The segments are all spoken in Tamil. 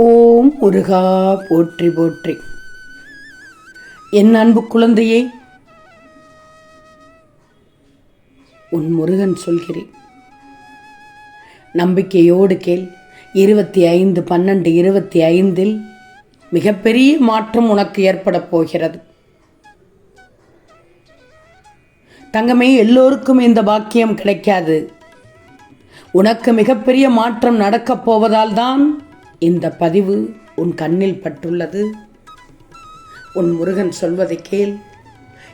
ஓம் முருகா போற்றி போற்றி. என் அன்பு குழந்தையே உன் முருகன் சொல்கிறேன். நம்பிக்கையோடு கேள். இருபத்தி ஐந்து பன்னெண்டு இருபத்தி ஐந்தில் மிகப்பெரிய மாற்றம் உனக்கு ஏற்படப் போகிறது. தங்கமே எல்லோருக்கும் இந்த பாக்கியம் கிடைக்காது. உனக்கு மிகப்பெரிய மாற்றம் நடக்கப் போவதால் தான் இந்த பதிவு உன் கண்ணில் பட்டுள்ளது. உன் முருகன் சொல்வதை கேள்.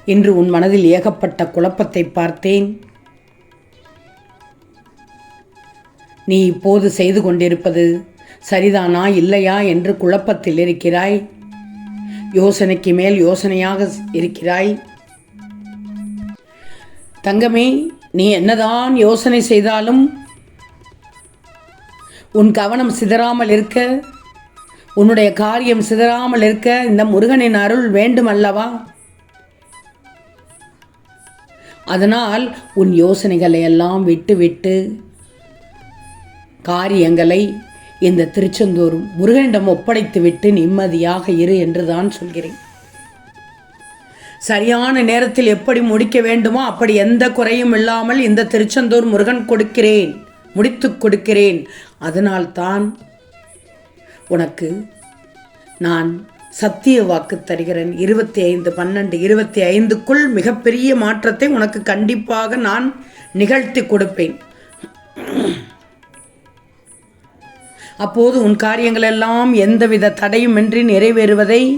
இன்று உன் மனதில் ஏகப்பட்ட குழப்பத்தை பார்த்தேன். நீ இப்போது செய்து கொண்டிருப்பது சரிதானா இல்லையா என்று குழப்பத்தில் இருக்கிறாய். யோசனைக்கு மேல் யோசனையாக இருக்கிறாய். தங்கமே நீ என்னதான் யோசனை செய்தாலும் உன் கவனம் சிதறாமல் இருக்க உன்னுடைய காரியம் சிதறாமல் இருக்க இந்த முருகனின் அருள் வேண்டும் அல்லவா அதனால் உன் யோசனைகளை எல்லாம் விட்டுவிட்டு காரியங்களை இந்த திருச்செந்தூர் முருகனிடம் ஒப்படைத்துவிட்டு நிம்மதியாக இரு என்று தான் சொல்கிறேன். சரியான நேரத்தில் எப்படி முடிக்க வேண்டுமோ அப்படி எந்த குறையும் இல்லாமல் இந்த திருச்செந்தூர் முருகன் கொடுக்கிறேன் முடித்து கொடுக்கிறேன். அதனால்தான் உனக்கு நான் சத்திய வாக்கு தருகிறேன். இருபத்தி ஐந்து பன்னெண்டு இருபத்தி ஐந்துக்குள் மிகப்பெரிய மாற்றத்தை உனக்கு கண்டிப்பாக நான் நிகழ்த்தி கொடுப்பேன். அப்போது உன் காரியங்கள் எல்லாம் எந்தவித தடையுமின்றி நிறைவேறுவதை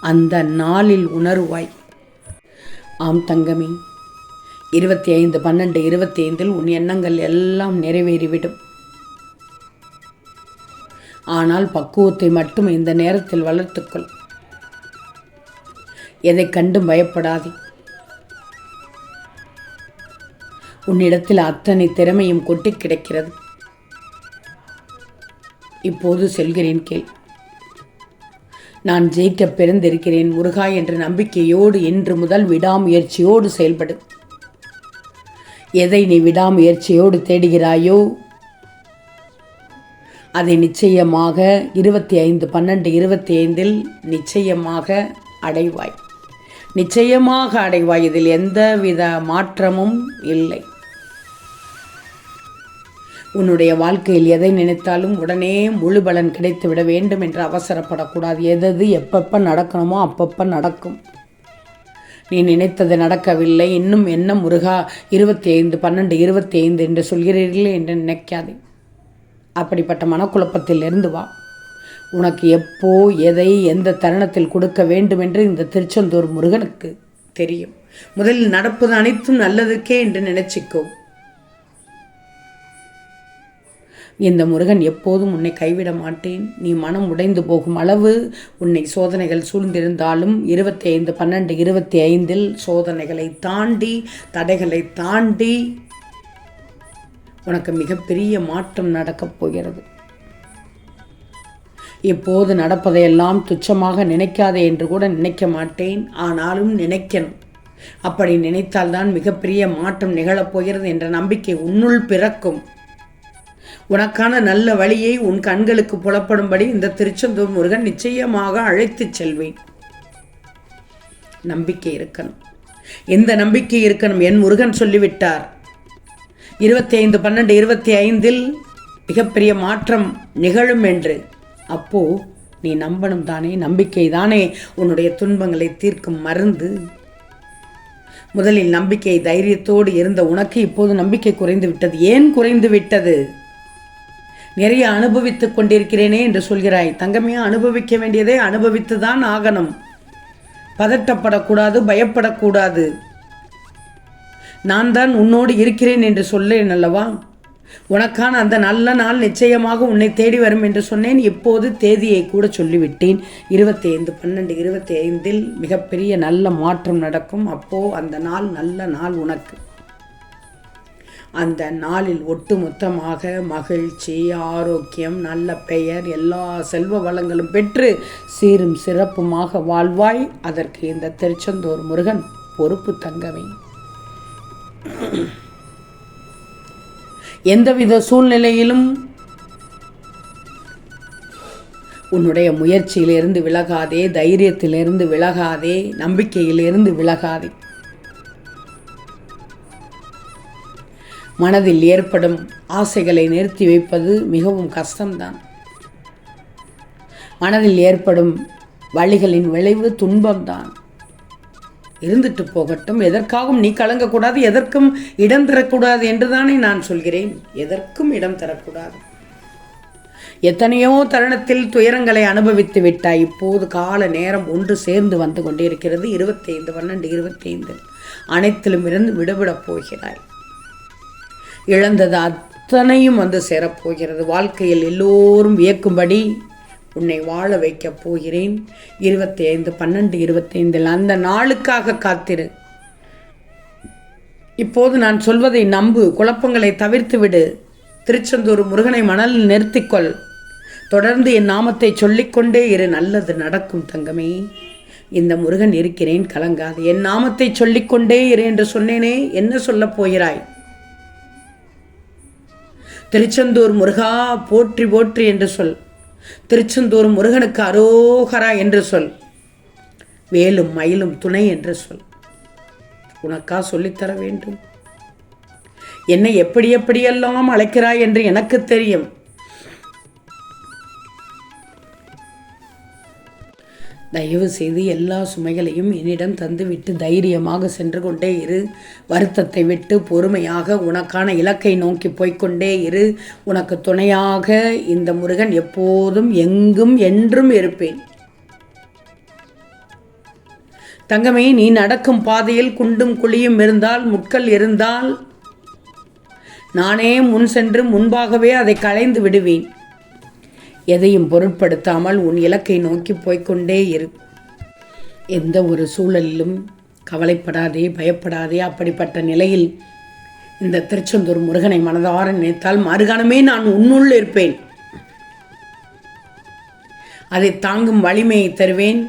அந்த நாளில் உணருவாய். ஆம் தங்கமே இருபத்தி ஐந்து பன்னெண்டு இருபத்தி ஐந்தில் உன் எண்ணங்கள் எல்லாம் நிறைவேறிவிடும். ஆனால் பக்குவத்தை மட்டும் இந்த நேரத்தில் வளர்த்துக்கொள். எதை கண்டும் பயப்படாதே. உன்னிடத்தில் அத்தனை திறமையும் கொட்டி கிடக்கிறது. இப்போது செல்கிறேன் கேள். நான் ஜெயிக்க பிறந்திருக்கிறேன் முருகா என்ற நம்பிக்கையோடு இன்று முதல் விடாமுயற்சியோடு செயல்படு. எதை நீ விடாமுயற்சியோடு தேடுகிறாயோ அதை நிச்சயமாக இருபத்தி ஐந்து பன்னெண்டு இருபத்தி ஐந்தில் நிச்சயமாக அடைவாய். நிச்சயமாக அடைவாய். இதில் எந்தவித மாற்றமும் இல்லை. உன்னுடைய வாழ்க்கையில் எதை நினைத்தாலும் உடனே முழு பலன் கிடைத்து விட வேண்டும் என்று அவசரப்படக்கூடாது. எதது எப்பப்போ நடக்கணுமோ அப்பப்போ நடக்கும். நீ நினைத்தது நடக்கவில்லை. இன்னும் என்ன முருகா இருபத்தி ஐந்து பன்னெண்டு இருபத்தி ஐந்து என்று சொல்கிறீர்களே என்று நினைக்காதே. அப்படிப்பட்ட மனக்குழப்பத்தில் இருந்து வா. உனக்கு எப்போ எதை எந்த தருணத்தில் கொடுக்க வேண்டும் என்று இந்த திருச்செந்தூர் முருகனுக்கு தெரியும். முதலில் நடப்பது அனைத்தும் நல்லதுக்கே என்று நினைச்சிக்கோ. இந்த முருகன் எப்போதும் உன்னை கைவிட மாட்டேன். நீ மனம் உடைந்து போகும் அளவு உன்னை சோதனைகள் சூழ்ந்திருந்தாலும் இருபத்தி ஐந்து பன்னெண்டு இருபத்தி ஐந்தில் சோதனைகளை தாண்டி தடைகளை தாண்டி உனக்கு மிகப்பெரிய மாற்றம் நடக்கப் போகிறது. இப்போது நடப்பதையெல்லாம் துச்சமாக நினைக்காதே என்று கூட நினைக்க மாட்டேன். ஆனாலும் நினைக்கணும். அப்படி நினைத்தால்தான் மிகப்பெரிய மாற்றம் நிகழப்போகிறது என்ற நம்பிக்கை உன்னுள் பிறக்கும். உனக்கான நல்ல வழியை உன் கண்களுக்கு புலப்படும்படி இந்த திருச்செந்தூர் முருகன் நிச்சயமாக அழைத்துச் செல்வேன். நம்பிக்கை இருக்கணும். எந்த நம்பிக்கை இருக்கணும்? என் முருகன் சொல்லிவிட்டார். இருபத்தி ஐந்து பன்னெண்டு இருபத்தி ஐந்தில் மிகப்பெரிய மாற்றம் நிகழும் என்று. அப்போ நீ நம்பணும் தானே நம்பிக்கை தானே உன்னுடைய துன்பங்களை தீர்க்கும் மருந்து. முதலில் நம்பிக்கை தைரியத்தோடு இருந்த உனக்கு இப்போது நம்பிக்கை குறைந்து விட்டது. ஏன் குறைந்து விட்டது? நிறைய அனுபவித்துக் கொண்டிருக்கிறேனே என்று சொல்கிறாய். தங்கமே அனுபவிக்க வேண்டியதை அனுபவித்து தான் ஆகணும். பதட்டப்படக்கூடாது பயப்படக்கூடாது. நான் தான் உன்னோடு இருக்கிறேன் என்று சொல்லேன் அல்லவா? உனக்கான அந்த நல்ல நாள் நிச்சயமாக உன்னை தேடி வரும் என்று சொன்னேன். இப்போது தேதியை கூட சொல்லிவிட்டேன். இருபத்தி ஐந்து பன்னெண்டு இருபத்தி ஐந்தில் மிகப்பெரிய நல்ல மாற்றம் நடக்கும். அப்போ அந்த நாள் நல்ல நாள் உனக்கு. அந்த நாளில் ஒட்டுமொத்தமாக மகிழ்ச்சி ஆரோக்கியம் நல்ல பெயர் எல்லா செல்வ வளங்களும் பெற்று சீரும் சிறப்புமாக வாழ்வாய். அதற்கு இந்த திருச்செந்தூர் முருகன் பொறுப்பு தங்கவே எந்தவித சூழ்நிலையிலும் உன்னுடைய முயற்சியிலிருந்து விலகாதே தைரியத்திலிருந்து விலகாதே நம்பிக்கையிலிருந்து விலகாதே. மனதில் ஏற்படும் ஆசைகளை நிறுத்தி வைப்பது மிகவும் கஷ்டம்தான். மனதில் ஏற்படும் வழிகளின் விளைவு துன்பம்தான். இருந்துட்டு போகட்டும். எதற்காகவும் நீ கலங்கக்கூடாது எதற்கும் இடம் தரக்கூடாது என்றுதானே நான் சொல்கிறேன். எதற்கும் இடம் தரக்கூடாது. எத்தனையோ தருணத்தில் துயரங்களை அனுபவித்து விட்டாய். இப்போது கால நேரம் ஒன்று சேர்ந்து வந்து கொண்டிருக்கிறது. இருபத்தைந்து பன்னெண்டு இருபத்தைந்து. அனைத்திலும் இருந்து விடுபடப் போகிறாய். இழந்தது அத்தனையும் வந்து சேரப்போகிறது வாழ்க்கையில் எல்லோரும் வியக்கும்படி உன்னை வாழ வைக்கப் போகிறேன். இருபத்தி ஐந்து பன்னெண்டு இருபத்தைந்தில் அந்த நாளுக்காக காத்திரு. இப்போது நான் சொல்வதை நம்பு குழப்பங்களை தவிர்த்துவிடு திருச்செந்தூர் முருகனை மணலில் நிறுத்திக்கொள். தொடர்ந்து என் நாமத்தை சொல்லிக்கொண்டே இரு நல்லது நடக்கும் தங்கமே. இந்த முருகன் இருக்கிறேன் கலங்காது. என் நாமத்தை சொல்லிக்கொண்டே இரு என்று சொன்னேனே என்ன சொல்லப் போகிறாய்? திருச்செந்தூர் முருகா போற்றி போற்றி என்று சொல். திருச்செந்தூர் முருகனுக்கு அரோகரா என்று சொல். வேலும் மயிலும் துணை என்று சொல். உனக்கா சொல்லித்தர வேண்டும். என்னை எப்படி எப்படியெல்லாம் அழைக்கிறாய் என்று எனக்கு தெரியும். தயவு செய்து எல்லா சுமைகளையும் என்னிடம் தந்துவிட்டு தைரியமாக சென்று கொண்டே இரு. வருத்தத்தை விட்டு பொறுமையாக உனக்கான இலக்கை நோக்கி போய்க்கொண்டே இரு. உனக்கு துணையாக இந்த முருகன் எப்போதும் எங்கும் என்றும் இருப்பேன். தங்கமே நீ நடக்கும் பாதையில் குண்டும் குழியும் இருந்தால் முட்கள் இருந்தால் நானே முன் சென்று முன்பாகவே அதை களைந்து விடுவேன். எதையும் பொருட்படுத்தாமல் உன் இலக்கை நோக்கி போய்க்கொண்டே இரு. எந்த ஒரு சூழலிலும் கவலைப்படாதே பயப்படாதே. அப்படிப்பட்ட நிலையில் இந்த திருச்செந்தூர் முருகனை மனதார நினைத்தால் மறுகணமே நான் உன்னுள் இருப்பேன். அதை தாங்கும் வலிமையை தருவேன்.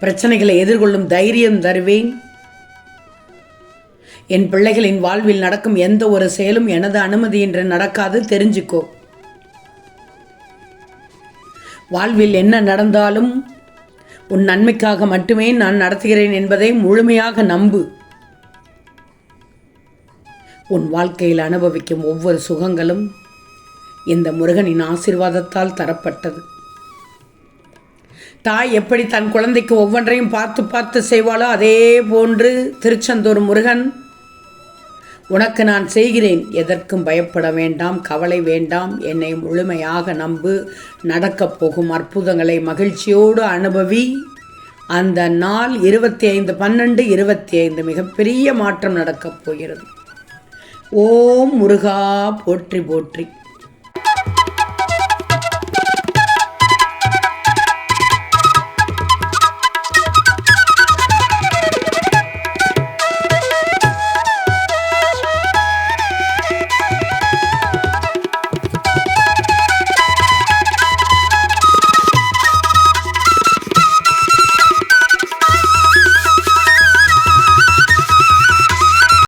பிரச்சனைகளை எதிர்கொள்ளும் தைரியம் தருவேன். என் பிள்ளைகளின் வாழ்வில் நடக்கும் எந்த ஒரு செயலும் எனது அனுமதி என்று நடக்காது. தெரிஞ்சுக்கோ. வாழ்வில் என்ன நடந்தாலும் உன் நன்மைக்காக மட்டுமே நான் நடத்துகிறேன் என்பதை முழுமையாக நம்பு. உன் வாழ்க்கையில் அனுபவிக்கும் ஒவ்வொரு சுகங்களும் இந்த முருகனின் ஆசிர்வாதத்தால் தரப்பட்டது. தாய் எப்படி தன் குழந்தைக்கு ஒவ்வொன்றையும் பார்த்து பார்த்து செய்வாளோ அதே போன்று திருச்செந்தூர் முருகன் உனக்கு நான் செய்கிறேன். எதற்கும் பயப்பட வேண்டாம். கவலை வேண்டாம். என்னை முழுமையாக நம்பு. நடக்கப் போகும் அற்புதங்களை மகிழ்ச்சியோடு அனுபவி. அந்த நாள் இருபத்தி ஐந்து பன்னெண்டு இருபத்தி ஐந்து மிகப்பெரிய மாற்றம் நடக்கப் போகிறது. ஓம் முருகா போற்றி போற்றி.